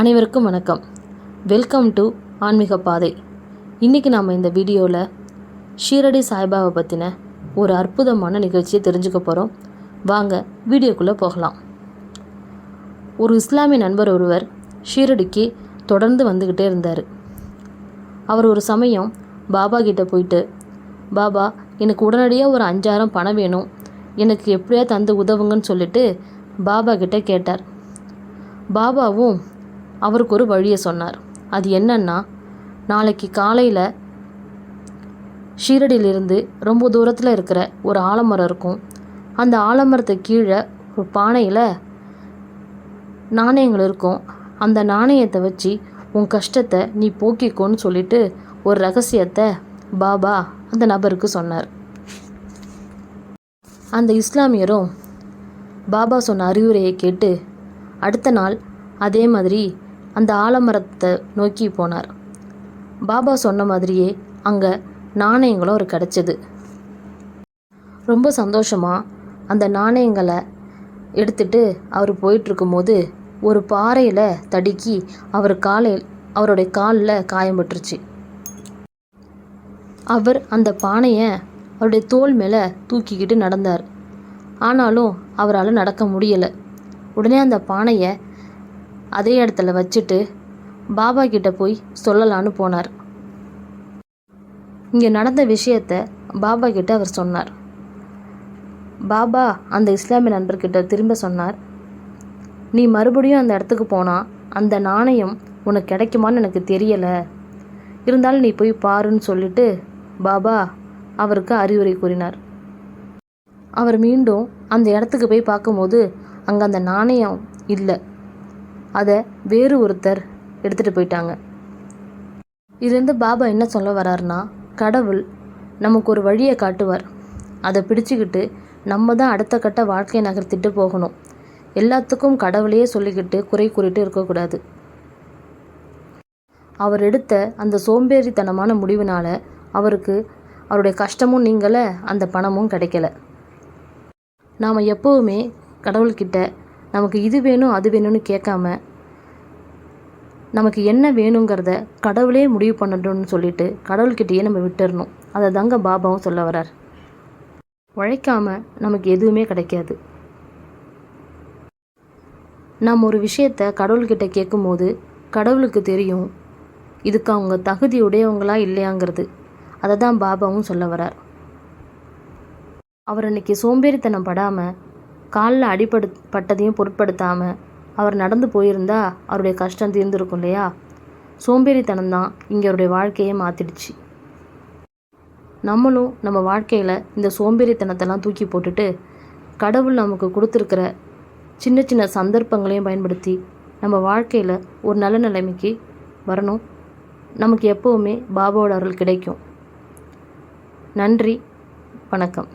அனைவருக்கும் வணக்கம். Welcome to ஆன்மீக பாதை. இன்றைக்கி நாம் இந்த வீடியோவில் ஷீரடி சாய்பாபா பற்றின ஒரு அற்புதமான நிகழ்ச்சியை தெரிஞ்சுக்க போகிறோம் வாங்க வீடியோக்குள்ளே போகலாம். ஒரு இஸ்லாமிய நண்பர் ஒருவர் ஷீரடிக்கு தொடர்ந்து வந்துக்கிட்டே இருந்தார். அவர் ஒரு சமயம் பாபா கிட்டே போயிட்டு பாபா எனக்கு உடனடியாக ஒரு அஞ்சாயிரம் பணம் வேணும். எனக்கு எப்படியா தந்து உதவுங்கன்னு சொல்லிட்டு பாபா கிட்டே கேட்டார். பாபாவும் அவருக்கு ஒரு வழியை சொன்னார். அது என்னன்னா நாளைக்கு காலையில் ஷீரடியிலிருந்து ரொம்ப தூரத்தில் இருக்கிற ஒரு ஆலமரம் இருக்கும். அந்த ஆலமரத்து கீழே ஒரு பானையில் நாணயங்கள் இருக்கும். அந்த நாணயத்தை வச்சு உன் கஷ்டத்தை நீ போக்கிக்கோன்னு சொல்லிட்டு ஒரு ரகசியத்தை பாபா அந்த நபருக்கு சொன்னார். அந்த இஸ்லாமியரும் பாபா சொன்ன அறிவுரையை கேட்டு அடுத்த நாள் அதே மாதிரி அந்த ஆலமரத்தை நோக்கி போனார். பாபா சொன்ன மாதிரியே அங்கே நாணயங்களும் அவர் கிடச்சிது. ரொம்ப சந்தோஷமாக அந்த நாணயங்களை எடுத்துட்டு அவர் போயிட்டுருக்கும்போது ஒரு பாறையில் தடுக்கி அவர் காலையில் அவருடைய காலில் காயம்பட்டுருச்சு அவர் அந்த பானையை அவருடைய தோல் மேலே தூக்கிக்கிட்டு நடந்தார். ஆனாலும் அவரால் நடக்க முடியலை. உடனே அந்த பானையை அதே இடத்துல வச்சுட்டு பாபா கிட்ட போய் சொல்லலான்னு போனார். இங்கே நடந்த விஷயத்த பாபா கிட்ட அவர் சொன்னார். பாபா அந்த இஸ்லாமிய நண்பர்கிட்ட திரும்ப சொன்னார். நீ மறுபடியும் அந்த இடத்துக்கு போனால் அந்த நாணயம் உனக்கு கிடைக்குமான்னு எனக்கு தெரியலை. இருந்தாலும் நீ போய் பாருன்னு சொல்லிட்டு பாபா அவருக்கு அறிவுரை கூறினார். அவர் மீண்டும் அந்த இடத்துக்கு போய் பார்க்கும்போது அங்கே அந்த நாணயம் இல்லை. அதை வேறு ஒருத்தர் எடுத்துகிட்டு போயிட்டாங்க. இதுலேருந்து பாபா என்ன சொல்ல வராருன்னா கடவுள் நமக்கு ஒரு வழியை காட்டுவார். அதை பிடிச்சிக்கிட்டு நம்ம தான் அடுத்த கட்ட வாழ்க்கையை நகர்த்திட்டு போகணும். எல்லாத்துக்கும் கடவுளையே சொல்லிக்கிட்டு குறை கூறிட்டு இருக்கக்கூடாது. அவர் எடுத்த அந்த சோம்பேறித்தனமான முடிவினால் அவருக்கு அவருடைய கஷ்டமும் நீங்களை அந்த பணமும் கிடைக்கல. நாம் எப்போவுமே கடவுள்கிட்ட நமக்கு இது வேணும் அது வேணும்னு கேட்காம நமக்கு என்ன வேணுங்கிறத கடவுளே முடிவு பண்ணட்டும்னு சொல்லிட்டு கடவுள்கிட்டயே நம்ம விட்டுறணும். அதை தாங்க பாபாவும் சொல்ல வரார். உழைக்காம நமக்கு எதுவுமே கிடைக்காது. நாம் ஒரு விஷயத்த கடவுள்கிட்ட கேட்கும்போது கடவுளுக்கு தெரியும் இதுக்கு அவங்க தகுதி உடையவங்களா இல்லையாங்கிறது. அதை தான் பாபாவும் சொல்ல வரார். அவர் அன்னைக்கு சோம்பேறித்தனம் படாமல் காலில் அடிபடு பட்டதையும் பொருட்படுத்தாமல் அவர் நடந்து போயிருந்தா அவருடைய கஷ்டம் தீர்ந்துருக்கும் இல்லையா? சோம்பேறித்தனம் தான் இங்கே அவருடைய வாழ்க்கையை மாற்றிடுச்சு நம்மளும் நம்ம வாழ்க்கையில் இந்த சோம்பேறித்தனத்தெல்லாம் தூக்கி போட்டுட்டு கடவுள் நமக்கு கொடுத்துருக்கிற சின்ன சின்ன சந்தர்ப்பங்களையும் பயன்படுத்தி நம்ம வாழ்க்கையில் ஒரு நல்ல நிலைமைக்கு வரணும். நமக்கு எப்போவுமே பாபாவோட அருள் கிடைக்கும். நன்றி வணக்கம்.